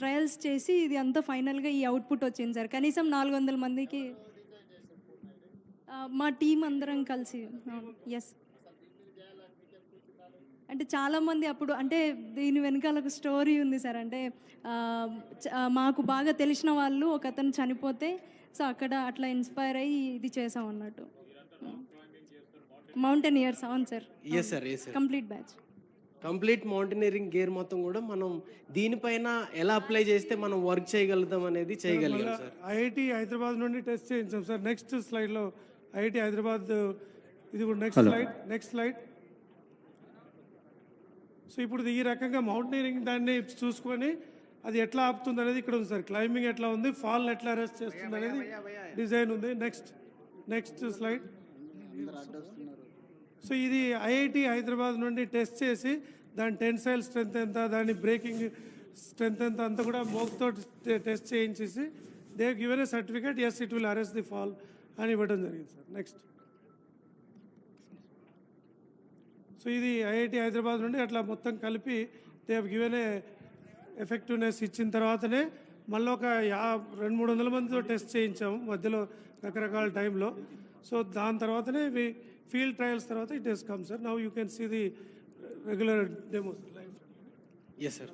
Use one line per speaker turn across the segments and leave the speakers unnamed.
Trials చేసి ఇది అంతా ఫైనల్గా ఈ అవుట్పుట్ వచ్చింది సార్. కనీసం నాలుగు వందల మందికి మా టీం అందరం కలిసి ఎస్ అంటే చాలామంది అప్పుడు అంటే దీని వెనకాల ఒక స్టోరీ ఉంది సార్. అంటే మాకు బాగా తెలిసిన వాళ్ళు ఒక అతను చనిపోతే సో అక్కడ అట్లా ఇన్స్పైర్ అయ్యి ఇది చేసాం అన్నట్టు. మౌంటైన్ ఇయర్స్ అవును sir. Complete batch
complete mountaineering gear మొత్తం కూడా మనం దీనిపైన ఎలా అప్లై చేస్తే మనం వర్క్ చేయగలుగుతాం అనేది చేయగలిగాం సార్.
ఐఐటి హైదరాబాద్ నుండి టెస్ట్ చేయించాం సార్. నెక్స్ట్ స్లైడ్లో ఐఐటి హైదరాబాద్ ఇది కూడా next slide next slide so ఇప్పుడు ఈ రకంగా మౌంటైనింగ్ దాన్ని చూసుకొని అది ఎట్లా ఆపుతుంది అనేది ఇక్కడ ఉంది సార్. క్లైంబింగ్ ఎట్లా ఉంది ఫాల్ ఎట్లా అరెస్ట్ చేస్తుంది అనేది డిజైన్ ఉంది. నెక్స్ట్ నెక్స్ట్ స్లైడ్ సో ఇది ఐఐటి హైదరాబాద్ నుండి టెస్ట్ చేసి దాని టెన్సైల్ స్ట్రెంత్ ఎంత దాని బ్రేకింగ్ స్ట్రెంత్ ఎంత అంతా కూడా మోక్తో test చేయించేసి they given a certificate as it will arrest the fall అని ఇవ్వడం జరిగింది సార్. నెక్స్ట్ సో ఇది ఐఐటి హైదరాబాద్ నుండి అట్లా మొత్తం కలిపి దే గివెన్ ఏ ఎఫెక్టివ్నెస్ ఇచ్చిన తర్వాతనే మళ్ళీ ఒక యా రెండు మూడు వందల మందితో టెస్ట్ చేయించాము మధ్యలో రకరకాల టైంలో. సో దాని తర్వాతనే ఫీల్డ్ ట్రయల్స్ తర్వాత it has come sir now you can see the regular demos live
yes sir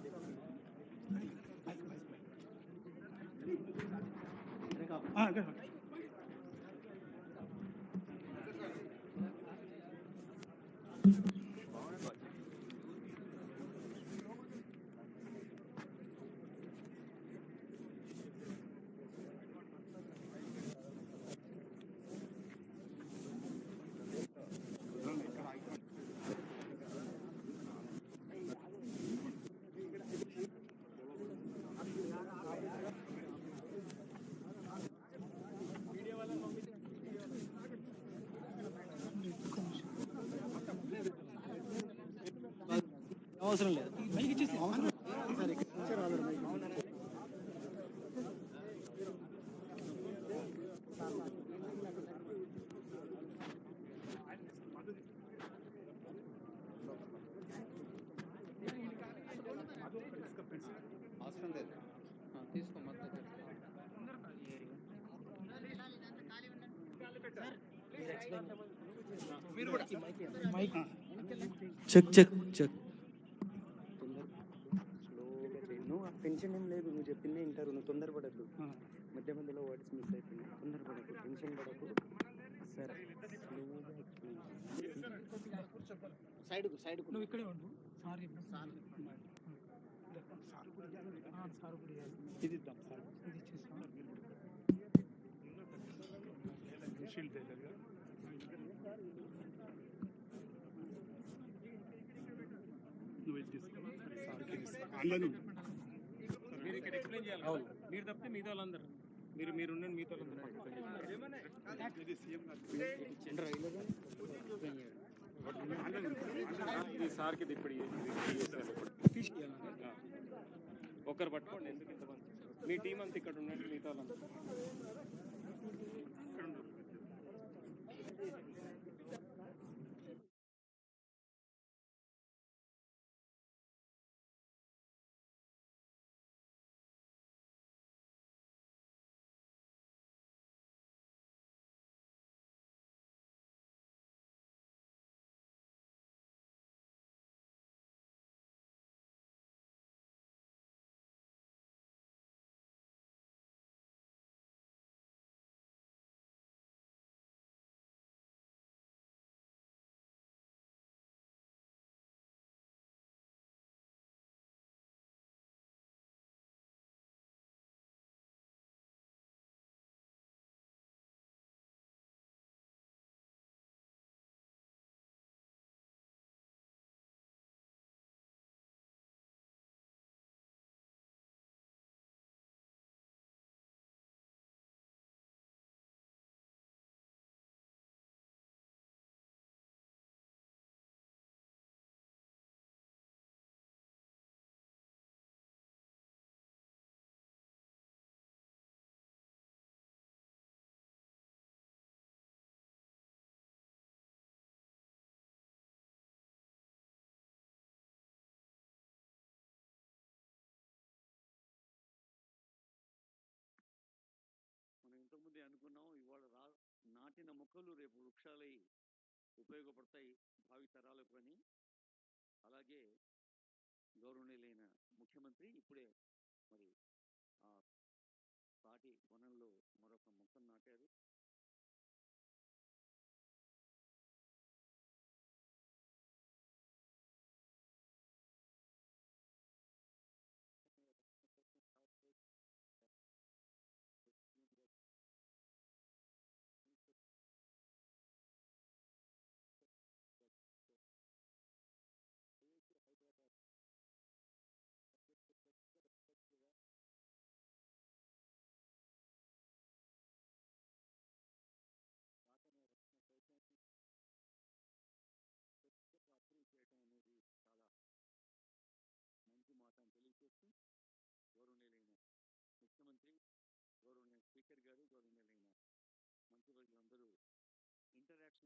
అవసరం లేదు. చెక్ చెక్ చెక్
స్లోగా చేయి నువ్వు ఆ టెన్షన్ ఏం లేదు. నువ్వు చెప్పిందే వింటారు. నువ్వు తొందరపడద్దు మధ్య మధ్యలో వర్డ్స్ మిస్ అయిపోయినాయి. తొందరపడకు. టెన్షన్ పడకు. సరే.
సైడ్ సైడ్
నువ్వు ఇక్కడే ఉండు. Sir sir. సార్ ఇది ఇద్దాం సార్. ఇది
నువ్వు
ఇక్కడ ఎక్స్ప్లెయిన్ చేయాలి మీరు తప్పితే మిగతా వాళ్ళందరూ. మీరు మీరు ఉండండి మిగతా వాళ్ళందరూ సార్కి ఇది ఇప్పుడు ఒకరు పట్టుకోండి ఎందుకు ఇంతమంది మీ టీం అంతా ఇక్కడ ఉండండి మిగతా వాళ్ళందరూ.
నాటిన మొక్కలు రేపు వృక్షాలై ఉపయోగపడతాయి భావి తరాలకు అని అలాగే గౌరవనీయులైన ముఖ్యమంత్రి ఇప్పుడే మరి ఆ తాటి వనంలో మరొక మొక్కను నాటారు.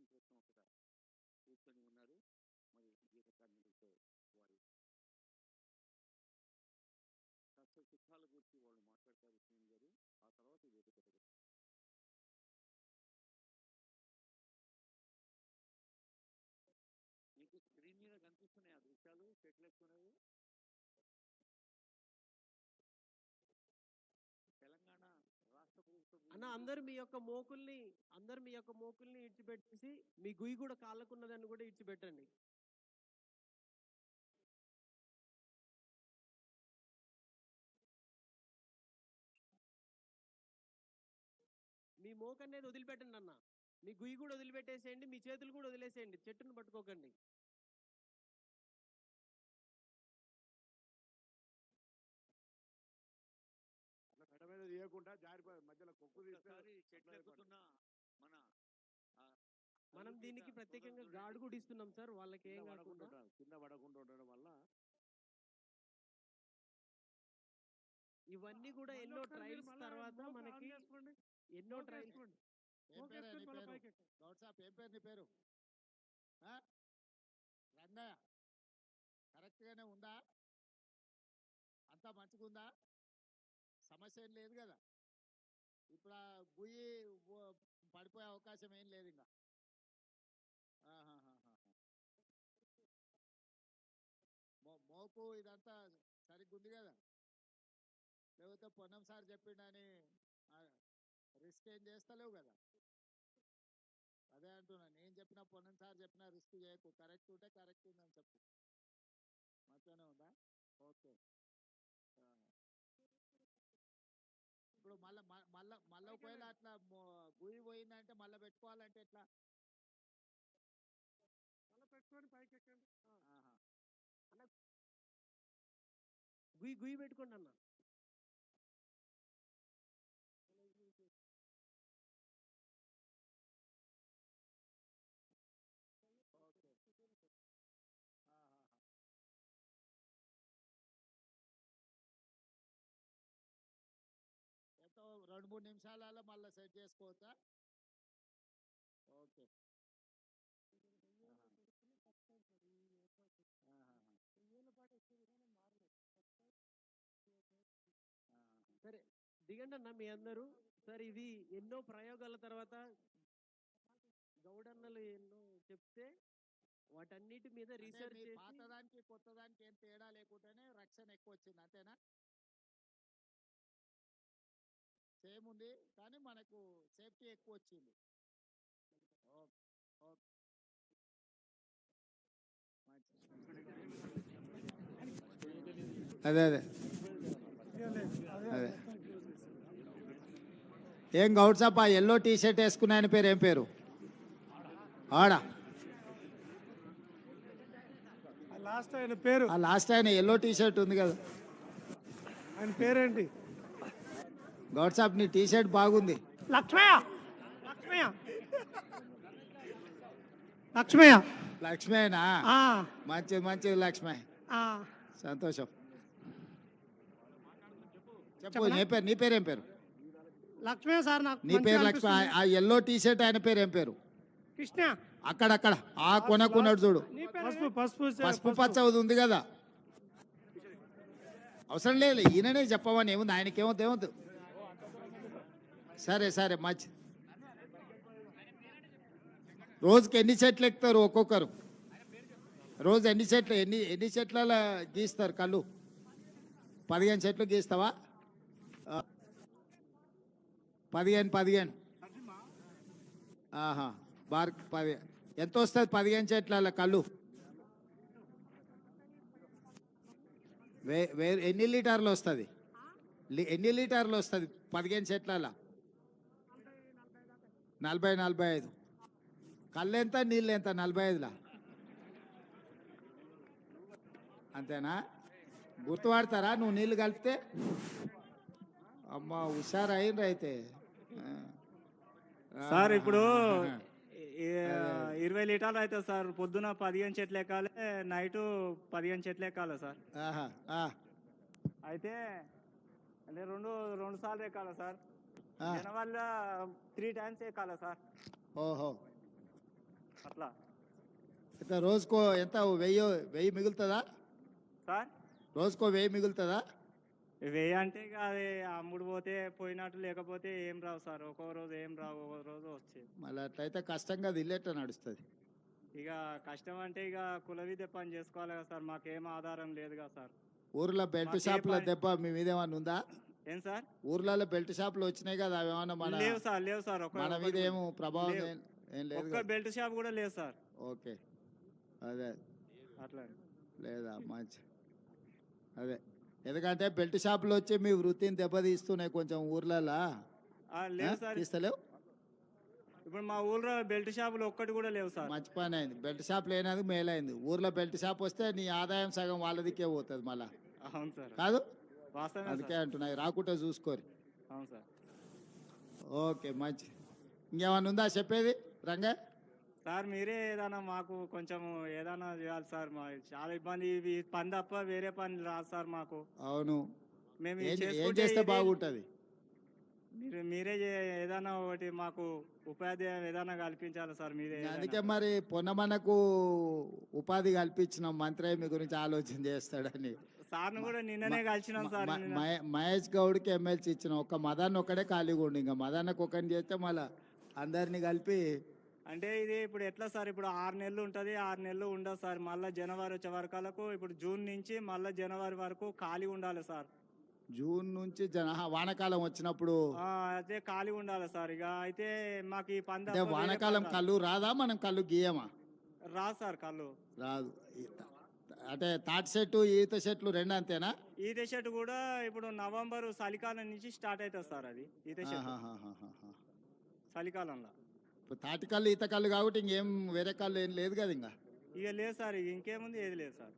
ఇంటరాక్షన్ కోసం అక్కడ కూర్చొని ఉన్నారు. మరి గీత కార్మికులతో వారి కష్ట సుఖాల గురించి వాళ్ళు మాట్లాడతారు సీఎం గారు. ఆ తర్వాత వేదిక మీకు స్క్రీన్ మీద కనిపిస్తున్నాయి ఆ దృశ్యాలు చెట్లు ఎక్కున్నాయి
అన్న అందరు మీ యొక్క మోకుల్ని అందరు మీ యొక్క మోకుల్ని ఇడ్చిపెట్టేసి మీ గుయ్యి కూడా కాళ్ళకున్నదాన్ని కూడా ఇడ్చిపెట్టండి. మీ మోక అనేది వదిలిపెట్టండి అన్న. మీ గుయ్యి కూడా వదిలిపెట్టేసేయండి మీ చేతులు కూడా వదిలేసేయండి చెట్టును పట్టుకోకండి.
ఒక్కసారి మన
మనం దీనికి ప్రత్యేకంగా గాడు కూడా ఇస్తున్నాం సార్. వాళ్ళకి ఏం కాకుండా.
కింద పడకుండా ఉండడం వల్ల
ఇవన్నీ కూడా ఎన్నో ట్రయల్స్
మళ్ళా
తర్వాత మనకి. ఎన్నో ట్రయల్స్.
ఏం
మోక
పేరు? నీ? రంగయ్య. కరెక్ట్గానే ఉందా? అంతా మంచిగుందా? సమస్య ఏం లేదు కదా. ఇప్పుడు ఆ గుయ్యి పడిపోయే అవకాశం ఏం లేదు ఇంకా మోపు మోకు ఇదంతా సరిగ్గా ఉంది కదా. లేకపోతే పొన్నం సార్ చెప్పిండని రిస్క్ ఏం చేస్తలేవు కదా. అదే అంటున్నా నేను చెప్పిన పొన్నం సార్ చెప్పిన రిస్క్ చేయకు. కరెక్ట్ ఉంటే కరెక్ట్ ఉందని చెప్పు. మంచిగానే ఉందా? ఓకే. ఇప్పుడు మళ్ళా మళ్ళా మళ్ళా ఒకవేళ అట్లా గుయ్యి పోయిందంటే మళ్ళీ పెట్టుకోవాలంటే ఎట్లా?
మళ్ళా పెట్టుకొని పైకి ఎక్కండి
గుయ్యి పెట్టుకోండి అన్న
రెండు మూడు నిమిషాలలో మళ్ళీ సెట్ చేసుకోవచ్చా? ఓకే.
సరే దిగండి అన్న మీ అందరూ. సార్ ఇది ఎన్నో ప్రయోగాల తర్వాత గౌడన్నలు ఎన్నో చెప్తే వాటన్నిటి మీద రీసెర్చ్
పాతదానికి కొత్తదానికి ఏం తేడా లేకుండానే రక్షణ ఎక్కువ వచ్చింది అంతేనా? సేమ్ ఉంది కానీ మనకు సేఫ్టీ ఎక్కువ వచ్చింది. అదే అదే. అదే. ఏం గౌడ్ సాబ్ ఆ ఎల్లో టీ షర్ట్ వేసుకున్న ఆయన పేరు ఏం పేరు? ఆడా?
ఆ లాస్ట్ ఆయన పేరు.
ఆ లాస్ట్ ఆయన ఎల్లో టీ షర్ట్ ఉంది కదా.
ఆయన పేరేంటి?
గౌడ్ సాబ్ నీ టీ షర్ట్ బాగుంది.
లక్ష్మయ్య! లక్ష్మయ్య! లక్ష్మయ్య!
లక్ష్మేనా
ఆ,
మంచిది మంచిది లక్ష్మే
ఆ.
సంతోషం. చెప్పు నీ పేరు నీ పేరు ఏం పేరు?
లక్ష్మయ్య సార్ నాకు
నీ పేరు లక్ష్మి. ఆ ఎల్లో టీ షర్ట్ ఆయన పేరు ఏం పేరు?
కృష్ణ.
అక్కడక్కడ. ఆ కొనకున్నాడు చూడు.
పసుపు పసుపు
పసుపు పచ్చ ఉంది కదా? అవసరం లేదు ఈయననే చెప్పమని ఏముంది? ఆయనకేమో ఏమవుతుంది సరే సరే మంచి రోజుకి ఎన్ని చెట్లు ఎక్కుతారు ఒక్కొక్కరు? రోజు ఎన్ని చెట్లు ఎన్ని ఎన్ని చెట్ల గీస్తారు కళ్ళు? పదిహేను చెట్లు గీస్తావా? పదిహేను పదిహేను. ఆహా బార్ పది ఎంత వస్తుంది పదిహేను చెట్ల కళ్ళు? వే వే ఎన్ని లీటర్లు వస్తుంది? ఎన్ని లీటర్లు వస్తుంది పదిహేను చెట్ల నలభై నలభై ఐదు. కళ్ళు ఎంత నీళ్ళు ఎంత నలభై ఐదులా? అంతేనా? గుర్తుపడతారా? నువ్వు నీళ్ళు కలిపితే? అమ్మ హుషారు అయిండ్రు అయితే.
సార్ ఇప్పుడు ఇరవై లీటర్లు అవుతుంది సార్ పొద్దున పదిహేను చెట్లు ఎక్కాలి నైట్ పదిహేను చెట్లు ఎక్కాలి సార్. అయితే అంటే రెండు రెండు సార్లు ఎక్కాలి సార్. వల్ల త్రీ టైమ్స్ ఎక్కాలి సార్?
ఓహో.
అట్లా.
అయితే రోజుకో ఎంత వెయ్యి వెయ్యి మిగులుతుందా?
సార్?
రోజుకో వెయ్యి మిగులుతుందా?
వెయ్యి అంటే ఇక అది అమ్ముడు పోతే పోయినట్టు లేకపోతే ఏం రావు సార్. ఒక్కో రోజు ఏం రావు ఒక్కో రోజు వచ్చేది.
మళ్ళీ అట్లయితే కష్టంగా దిల్లేట నడుస్తుంది.
ఇక కష్టం అంటే ఇక కుల విద్య పని చేసుకోవాలి కదా సార్. మాకేం ఆధారం లేదు కదా సార్.
ఊర్లో బెల్ట్ షాపుల దెబ్బ మీ మీద ఏమైనా ఉందా?
ఏం సార్?
ఊర్లలో బెల్ట్ షాపులు వచ్చినాయి కదా అవి ఏమన్నా మన
లేవు సార్ లేవు సార్
మన మీద ఏమో ప్రభావం. ఏం ఏం లేదు
ఒక్క
కదా?
బెల్ట్ షాప్ కూడా లేదు సార్.
ఓకే. అదే.
అట్లా.
లేదా మంచి. అదే. ఎందుకంటే బెల్ట్ షాపులు వచ్చి మీ వృత్తిని దెబ్బతీస్తున్నాయి కొంచెం ఊర్లలో.
ఆ, లేవు సార్.
తీస్తలేవు?
ఇప్పుడు మా ఊళ్ళో బెల్ట్ షాపులు ఒక్కటి కూడా లేవు సార్.
మంచి పని అయింది. బెల్ట్ షాప్ లేనందుకు మేలైంది. ఊర్లో బెల్ట్ షాప్ వస్తే నీ ఆదాయం సగం వాళ్ళదికే పోతుంది మళ్ళా.
అవును సార్.
కాదు? అందుకే అంటున్నాయి రాకుంటే చూసుకోరు.
అవును సార్.
ఓకే మంచి. ఇంకేమన్నా ఉందా చెప్పేది? రంగా?
సార్ మీరే ఏదైనా మాకు కొంచెం ఏదైనా చేయాలి సార్. మా చాలా ఇబ్బంది. పని తప్ప వేరే పని రాదు సార్ మాకు.
అవును.
మేము
ఏం చేస్తే బాగుంటుంది?
మీరు మీరే ఏదైనా ఒకటి మాకు ఉపాధ్యాయం ఏదైనా కల్పించాలి సార్ మీరే.
అందుకే మరి పొన్నమనకు ఉపాధి కల్పించిన మంత్రి మీ గురించి ఆలోచన చేస్తాడని.
కూడా నిన్ననే కలిసినాం సార్
మహేష్ గౌడ్కి ఎమ్మెల్సీ ఇచ్చిన. ఒక్క మదన్ ఒక్కడే ఖాళీగా ఉండి ఇంకా. మదన్నకు ఒకరిని చేస్తే మళ్ళా అందరినీ కలిపి
అంటే ఇది ఇప్పుడు ఎట్లా సార్? ఇప్పుడు ఆరు నెలలు ఉంటుంది. ఆరు నెలలు ఉండదు సార్. మళ్ళీ జనవరి వచ్చే వరకలకు ఇప్పుడు జూన్ నుంచి మళ్ళీ జనవరి వరకు ఖాళీ ఉండాలి సార్.
జూన్ నుంచి జన వానాకాలం వచ్చినప్పుడు
అయితే ఖాళీ ఉండాలి సార్. ఇక అయితే మాకు ఈ పంద
వానాకాలం కళ్ళు రాదా? మనం కళ్ళు గీయమా?
రాదు సార్ కళ్ళు.
రాదు. అంటే తాటి చెట్టు ఈత చెట్లు రెండు అంతేనా?
ఈత చెట్టు కూడా ఇప్పుడు నవంబర్ చలికాలం నుంచి స్టార్ట్ అవుతుంది సార్ అది ఈత చెట్టు. చలికాలంలో.
ఇప్పుడు తాటి కళ్ళు ఈత కళ్ళు కాబట్టి ఇంకేం వేరే కళ్ళు ఏం లేదు కదా ఇంకా?
ఇక లేదు సార్ ఇక ఇంకేముంది ఏది లేదు సార్.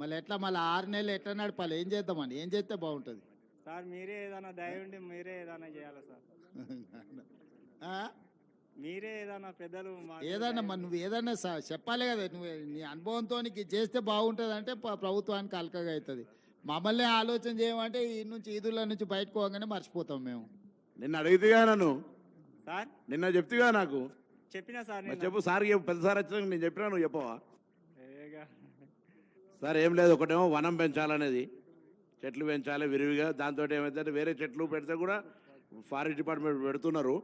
మళ్ళీ ఎట్లా మళ్ళీ ఆరు నెలలు ఎట్లా నడపాలి? ఏం చేద్దామని ఏం చేస్తే బాగుంటుంది?
సార్ మీరే ఏదైనా దయ ఉండి మీరే ఏదైనా చేయాలి సార్? మీరే ఏదైనా పెద్దలు
మరి నువ్వు ఏదన్నా స- చెప్పాలి కదా నువ్వు నీ అనుభవంతో చేస్తే బాగుంటుంది అంటే ప్రభుత్వానికి అలకగా అవుతుంది. మమ్మల్ని ఆలోచన చేయమంటే ఈ నుంచి ఈదుల నుంచి బయటకు పోగానే మర్చిపోతాం మేము.
నిన్న అడిగితేగా నన్ను?
సార్?
నిన్న చెప్తిగా నాకు?
చెప్పినా సార్
మరి. చెప్పు సార్ చెప్పు పెద్ద సార్ వచ్చినాక నేను చెప్పినా నువ్వు చెప్పవా. సార్ ఏం లేదు ఒకటేమో వనం పెంచాలనేది. చెట్లు పెంచాలి విరివిగా దాంతో ఏమైతే వేరే చెట్లు పెడితే కూడా ఫారెస్ట్ డిపార్ట్మెంట్ పెడుతున్నారు.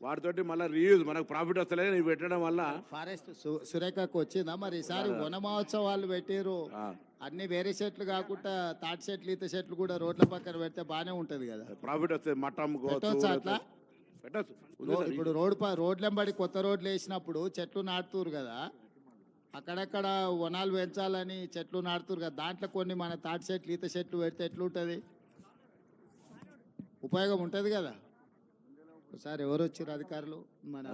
వాటితోటి మళ్ళీ రీయూజ్ మనకు ప్రాఫిట్ వస్తలేదు నీవు పెట్టడం వల్ల
ఫారెస్ట్ సురేఖకు వచ్చిందా మరి? ఈసారి వన మహోత్సవాలు పెట్టారు అన్ని వేరే చెట్లు కాకుండా తాటి చెట్లు ఈత చెట్లు కూడా రోడ్ల పక్కన పెడితే బాగానే ఉంటది కదా.
ప్రాఫిట్ వస్తుంది
పెట్టొచ్చా అట్లా?
పెట్టచ్చు.
ఇప్పుడు రోడ్ ప రోడ్లెంబడి కొత్త రోడ్లు వేసినప్పుడు చెట్లు నాటుతురు కదా. అక్కడక్కడ వనాలు పెంచాలని చెట్లు నాటుతురు కదా. దాంట్లో కొన్ని మన తాటి చెట్లు ఈత చెట్లు పెడితే ఎట్లుంటుంది? ఉపయోగం ఉంటుంది కదా. ఒకసారి ఎవరు వచ్చారు అధికారులు? మన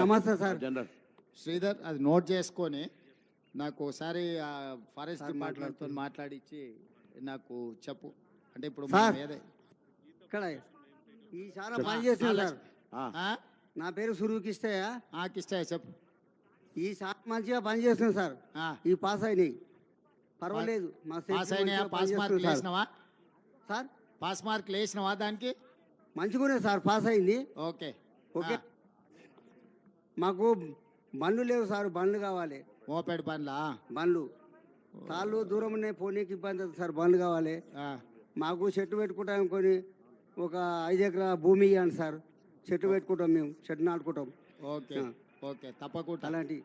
నమస్తే సార్. జనరల్.
శ్రీధర్ అది నోట్ చేసుకొని నాకు ఒకసారి ఆ ఫారెస్ట్ డిపార్ట్మెంట్తో మాట్లాడిచ్చి నాకు చెప్పు. అంటే ఇప్పుడు
ఇక్కడ ఈ పని సార్.
ఆ?
నా పేరు సురుకిష్టయ్య
ఆ, కిష్టయ్య చెప్పు.
ఈ చాలా మంచిగా పని చేస్తున్నాం సార్.
ఆ,
ఈ పాస్ అయినాయి. పర్వాలేదు మా
పాస్ అయినాయా? పాస్ మార్కులు
సార్.
వేసినావా?
సార్.
పాస్ మార్కులు వేసినావా దానికి?
మంచిగానే సార్ పాస్ అయింది.
ఓకే.
ఓకే. మాకు బండ్లు లేవు సార్ బండ్లు కావాలి.
మోపెడ్ బండ్లా?
బండ్లు. తాళ్ళు దూరం ఉన్నాయి పోనీకి ఇబ్బంది అవుతుంది సార్ బండ్లు కావాలి. మాకు చెట్టు పెట్టుకుంటాం కొని ఒక ఐదు ఎకరాల భూమి ఇవ్వండి సార్. చెట్టు పెట్టుకుంటాం మేము చెట్టు నాటుకుంటాం.
ఓకే ఓకే తప్పకుండా.
అలాంటి.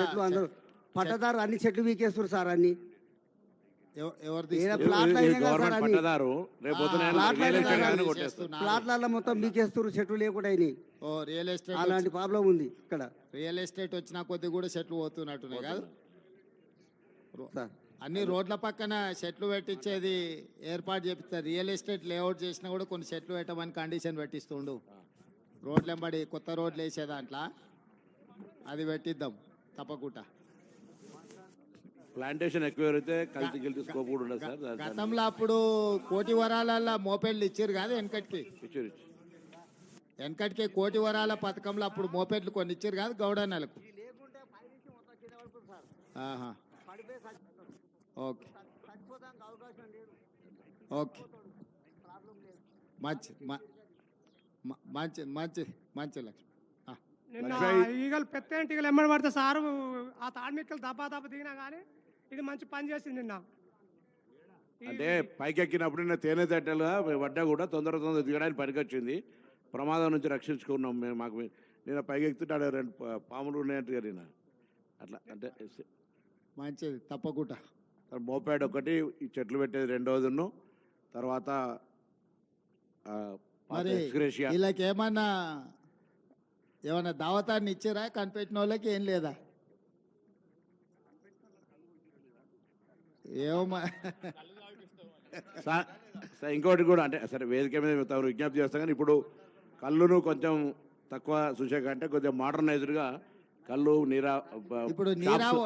చెట్లు అందరూ. పట్టదారు అన్ని చెట్లు వీకేస్తారు సార్ అన్ని. ప్లాట్లలో మొత్తం మీకేస్తారు చెట్లు లేకుండా అయినాయి.
ఓ రియల్ ఎస్టేట్
అలాంటి ప్రాబ్లం ఉంది ఇక్కడ.
రియల్ ఎస్టేట్ వచ్చిన కొద్ది కూడా చెట్లు పోతున్నట్టున్నాయి కాదు. అన్ని రోడ్ల పక్కన చెట్లు పెట్టించేది ఏర్పాటు చేపిస్తారు. రియల్ ఎస్టేట్ లేఅవుట్ చేసినా కూడా కొన్ని చెట్లు పెట్టమని కండిషన్ పెట్టిస్తుండు. రోడ్లు వెంబడి కొత్త రోడ్లు వేసే దాంట్లో. అది పెట్టిద్దాం తప్పకుండా.
ప్లాంటేషన్ ఎక్కువ పెరిగితే కల్తీ గిల్తీ స్కోప్ కూడా ఉండదు సార్ దాని- దాని-
గతంలో అప్పుడు కోటి వరాలల్లో మోపెడ్లు ఇచ్చారు కాదు వెనకటికి
ఇచ్చారు.
వెనకటికి కోటి వరాల పథకంలో అప్పుడు మోపెడ్లు కొన్ని ఇచ్చారు కాదు గౌడన్నలకు ఆహా. ఓకే ఓకే మంచి మ- మ- మంచి మంచి మంచి లక్ష్మి.
నిన్న ఈగలు పెద్ద ఈగలు ఎమ్మడి పడితే సారు ఆ తాడ్మిక్కలు దబ్బా దబ్బ దిగినా కానీ ఇది మంచి పని చేసింది నిన్న.
అంటే పైకెక్కినప్పుడు నేను తేనె తట్టెలుగా పడ్డా కూడా తొందర తొందర దిగడానికి పనికొచ్చింది. ప్రమాదం నుంచి రక్షించుకున్నాం మేము మాకు నేను పైకెక్కుతుంటే ఆడ రెండు పాములు ఉన్నాయంటే నేను అట్లా అంటే
మంచిది తప్పకుండా.
మోపాడ్ ఒకటి ఈ చెట్లు పెట్టేది రెండోదిను తర్వాత
మరి
ఎక్స్గ్రేషియా.
వీళ్ళకి ఏమన్నా ఏమన్నా దావతాన్ని ఇచ్చారా? కనిపెట్టిన వాళ్ళకి ఏం లేదా? ఏమో
ఇంకోటి కూడా అంటే సరే వేదిక మీద తమరు విజ్ఞప్తి చేస్తాం కానీ ఇప్పుడు కళ్ళును కొంచెం తక్కువ చూసే కంటే కొంచెం మోడర్నైజ్డ్గా కళ్ళు నీరా
ఇప్పుడు నీరావు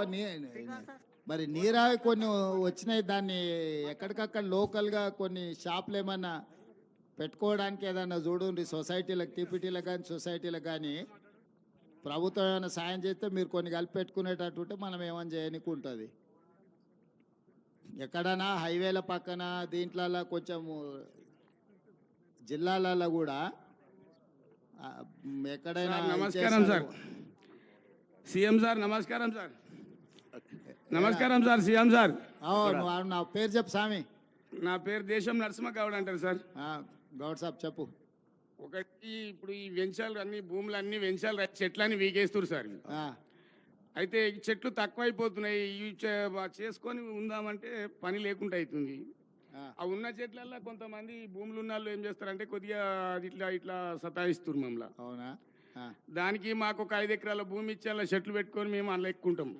మరి నీరావి కొన్ని వచ్చినాయి దాన్ని ఎక్కడికక్కడ లోకల్గా కొన్ని షాపులు ఏమన్నా పెట్టుకోవడానికి ఏదన్నా చూడండి సొసైటీలకు టీపీటీలకు కానీ సొసైటీలకు కానీ ప్రభుత్వం ఏమైనా సాయం చేస్తే మీరు కొన్ని కలిపి పెట్టుకునేటట్టు మనం ఏమైనా చేయనికి ఉంటుంది ఎక్కడైనా హైవేల పక్కన దీంట్లలో కొంచెం జిల్లాలలో కూడా ఎక్కడైనా
నమస్కారం సార్. సీఎం సార్ నమస్కారం సార్. నమస్కారం సార్ సీఎం సార్.
నా పేరు చెప్పు స్వామి.
నా పేరు దేశం నరసింహ గౌడ్ అంటారు సార్.
గౌడ్ సాబ్ చెప్పు.
ఒకటి ఇప్పుడు ఈ వెంచాలు అన్ని భూములు అన్ని వెంచాలు చెట్లన్నీ వీకేస్తారు సార్ అయితే ఈ చెట్లు తక్కువైపోతున్నాయి. ఇవి చేసుకొని ఉందామంటే పని లేకుండా అవుతుంది
ఆ.
ఉన్న చెట్లల్లో కొంతమంది భూములు ఉన్న వాళ్ళు ఏం చేస్తారంటే కొద్దిగా అది ఇట్లా ఇట్లా సతాయిస్తారు మమ్మల్ని.
అవునా?
దానికి మాకు ఒక ఐదు ఎకరాల భూమి ఇచ్చి అలా చెట్లు పెట్టుకొని మేము అందులో ఎక్కుంటాం.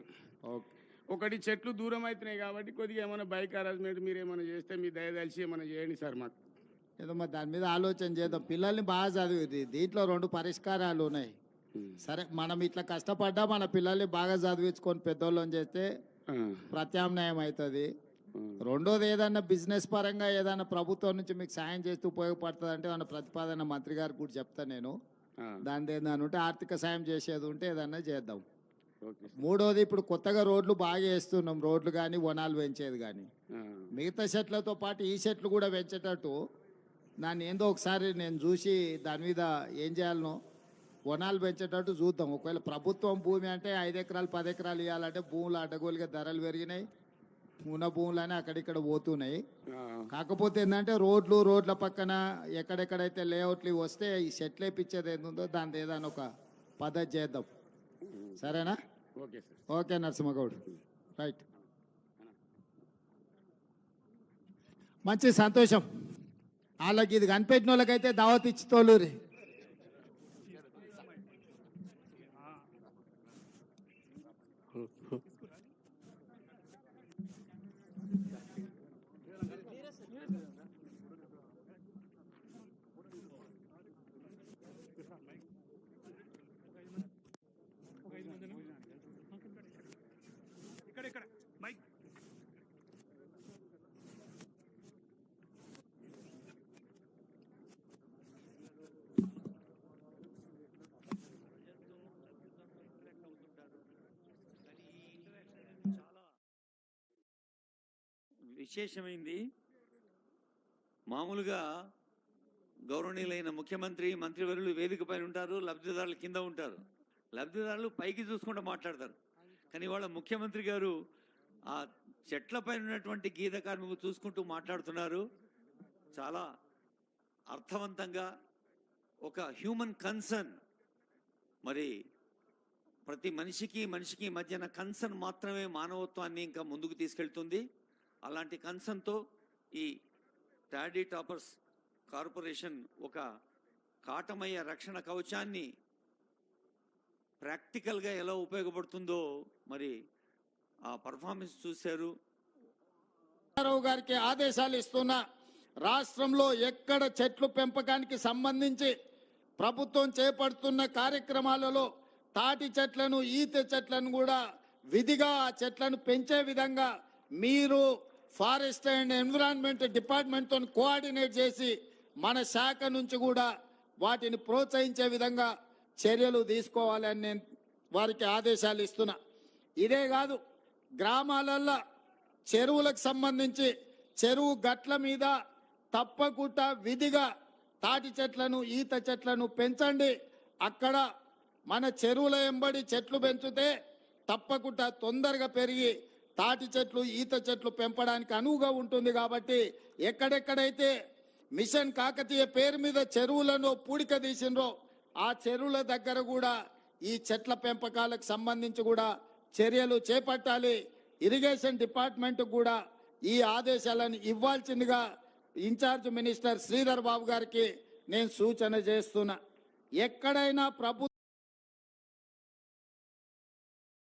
ఓకే.
ఒకటి చెట్లు దూరం అవుతున్నాయి కాబట్టి కొద్దిగా ఏమైనా బైక్ అరేంజ్మెంట్ మీరు ఏమైనా చేస్తే మీ దయదలిచి ఏమైనా చేయండి సార్ మాకు.
ఏదో మరి దాని మీద ఆలోచన చేద్దాం. పిల్లల్ని బాగా చదివి దీంట్లో రెండు పరిష్కారాలు ఉన్నాయి. సరే మనం ఇట్లా కష్టపడ్డా మన పిల్లల్ని బాగా చదివించుకొని పెద్దోళ్ళని చేస్తే ప్రత్యామ్నాయం అవుతుంది. రెండోది ఏదన్నా బిజినెస్ పరంగా ఏదైనా ప్రభుత్వం నుంచి మీకు సాయం చేస్తూ ఉపయోగపడుతుంది అంటే మన ప్రతిపాదన మంత్రి గారికి కూడా చెప్తా నేను. దాని ఏదైనా ఉంటే ఆర్థిక సాయం చేసేది ఉంటే ఏదన్నా చేద్దాం. మూడోది ఇప్పుడు కొత్తగా రోడ్లు బాగా వేస్తున్నాం. రోడ్లు కానీ వనాలు పెంచేది కానీ మిగతా చెట్లతో పాటు ఈ చెట్లు కూడా పెంచేటట్టు దాన్ని ఏందో ఒకసారి నేను చూసి దాని మీద ఏం చేయాలనో వనాలు పెంచేటట్టు చూద్దాం. ఒకవేళ ప్రభుత్వం భూమి అంటే ఐదు ఎకరాలు పది ఎకరాలు ఇవ్వాలంటే భూములు అడ్డగోలుగా ధరలు పెరిగినాయి. ఉన్న భూములని అక్కడిక్కడ పోతున్నాయి. కాకపోతే ఏంటంటే రోడ్లు రోడ్ల పక్కన ఎక్కడెక్కడైతే లేఅవుట్లు వస్తే ఈ సెట్లు వేపించేది ఏందో దాని ఏదైనా ఒక పద్ధతి చేద్దాం. సరేనా?
Okay
okay Narasimhagoud. రైట్. మంచి సంతోషం. వాళ్ళకి ఇది కనిపెట్టిన వాళ్ళకైతే దావత్ ఇచ్చి తోలురి
విశేషమైంది. మామూలుగా గౌరవనీయులైన ముఖ్యమంత్రి మంత్రివర్యులు వేదిక పైన ఉంటారు లబ్ధిదారులు కింద ఉంటారు. లబ్ధిదారులు పైకి చూసుకుంటూ మాట్లాడతారు. కానీ వాళ్ళ ముఖ్యమంత్రి గారు ఆ చెట్లపైన ఉన్నటువంటి గీత కార్మికులు చూసుకుంటూ మాట్లాడుతున్నారు. చాలా అర్థవంతంగా ఒక హ్యూమన్ కన్సర్న్
మరి ప్రతి మనిషికి మనిషికి మధ్యన కన్సర్న్ మాత్రమే మానవత్వాన్ని ఇంకా ముందుకు తీసుకెళ్తుంది. అలాంటి కన్సర్న్తో ఈ ట్యాడీ టాపర్స్ కార్పొరేషన్ ఒక కాటమయ్య రక్షణ కవచాన్ని ప్రాక్టికల్గా ఎలా ఉపయోగపడుతుందో మరి ఆ పర్ఫార్మెన్స్ చూశారు.
రావు గారికి ఆదేశాలు ఇస్తున్నా రాష్ట్రంలో ఎక్కడ చెట్లు పెంపకానికి సంబంధించి ప్రభుత్వం చేపడుతున్న కార్యక్రమాలలో తాటి చెట్లను ఈత చెట్లను కూడా విధిగా ఆ చెట్లను పెంచే విధంగా మీరు ఫారెస్ట్ అండ్ ఎన్విరాన్మెంట్ డిపార్ట్మెంట్తో కోఆర్డినేట్ చేసి మన శాఖ నుంచి కూడా వాటిని ప్రోత్సహించే విధంగా చర్యలు తీసుకోవాలని నేను వారికి ఆదేశాలు ఇస్తున్నా. ఇదే కాదు గ్రామాలల్లో చెరువులకు సంబంధించి చెరువు గట్ల మీద తప్పకుండా విధిగా తాటి చెట్లను ఈత చెట్లను పెంచండి. అక్కడ మన చెరువుల ఎంబడి చెట్లు పెంచితే తప్పకుండా తొందరగా పెరిగి తాటి చెట్లు ఈత చెట్లు పెంపడానికి అనువుగా ఉంటుంది కాబట్టి ఎక్కడెక్కడైతే మిషన్ కాకతీయ పేరు మీద చెరువులను పూడిక తీసిండ్రో ఆ చెరువుల దగ్గర కూడా ఈ చెట్ల పెంపకాలకు సంబంధించి కూడా చర్యలు చేపట్టాలి. ఇరిగేషన్ డిపార్ట్మెంట్ కూడా ఈ ఆదేశాలను ఇవ్వాల్సిందిగా ఇన్ఛార్జ్ మినిస్టర్ శ్రీధర్ బాబు గారికి నేను సూచన చేస్తున్నా. ఎక్కడైనా ప్రభు